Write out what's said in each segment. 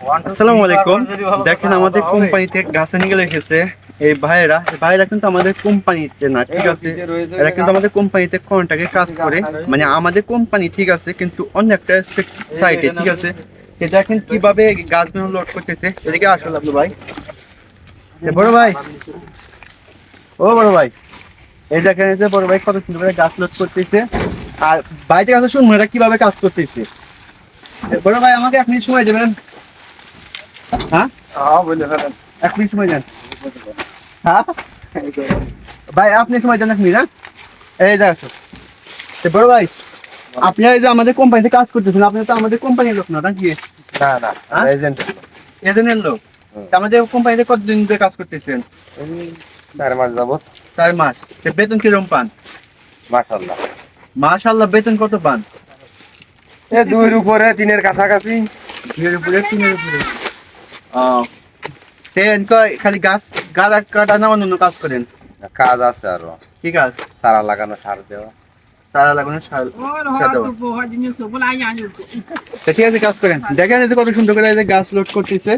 আসসালামু আলাইকুম। দেখেন আমাদের কোম্পানিতে গাছে নিয়ে এসেছে। এই ভাইয়েরা এই ভাইয়েরা কিন্তু আমাদের কোম্পানিতে না ঠিক আছে? এরা কিন্তু আমাদের কোম্পানিতে কন্ট্রাক্টে কাজ করে। মানে আমাদের কোম্পানি ঠিক আছে কিন্তু অন্য একটা সাইটে ঠিক আছে? এ দেখেন কীভাবে গাছগুলো লোড করতেছে। এদিকে আসলে আপনি ভাই। বড় ভাই। ও বড় ভাই। এই দেখেন যে বড় ভাই কত সুন্দর করে গাছ লোড করতেছে। আর বাইরে কাছে শুনব এটা কীভাবে কাজ করতেছে। বড় ভাই আমাকে মিনিট সময় দেবেন। হ্যাঁ? সময় দেন। হ্যাঁ? ভাই আপনি সময় হ্যাঁ? এই দেখো বড় ভাই আপনি এই যে আমাদের কোম্পানিতে কাজ করতেছেন আপনি তো আমাদের কোম্পানির লোক না নাকি? না না হ্যাঁ? এজেন্ট এজেন্টের লোক? আমাদের কোম্পানিতে কতদিন ধরে কাজ করতেছেন? চার মাস যাবত চার মাস। বেতন কীরকম পান? মাশাল্লাহ মাশাল্লাহ বেতন কত পান? এ দুইয়ের উপরে তিনের কাছাকাছি। দুইয়ের উপরে তিনের উপরে। খালি গাছ গাছ কাটা না অন্য কাজ করেন? কাজ আছে আরও। কি কাজ? চারা লাগানো সার দেওয়া। সারা লাগানো সার সার ঠিক আছে কাজ করেন। দেখেন যে কত সুন্দর করে এই যে গাছ লোড করতেছে।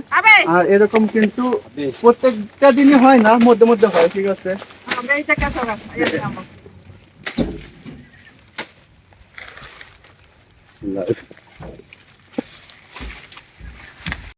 আর এরকম কিন্তু প্রত্যেকটা দিনই হয় না মধ্যে মধ্যে হয় ঠিক আছে?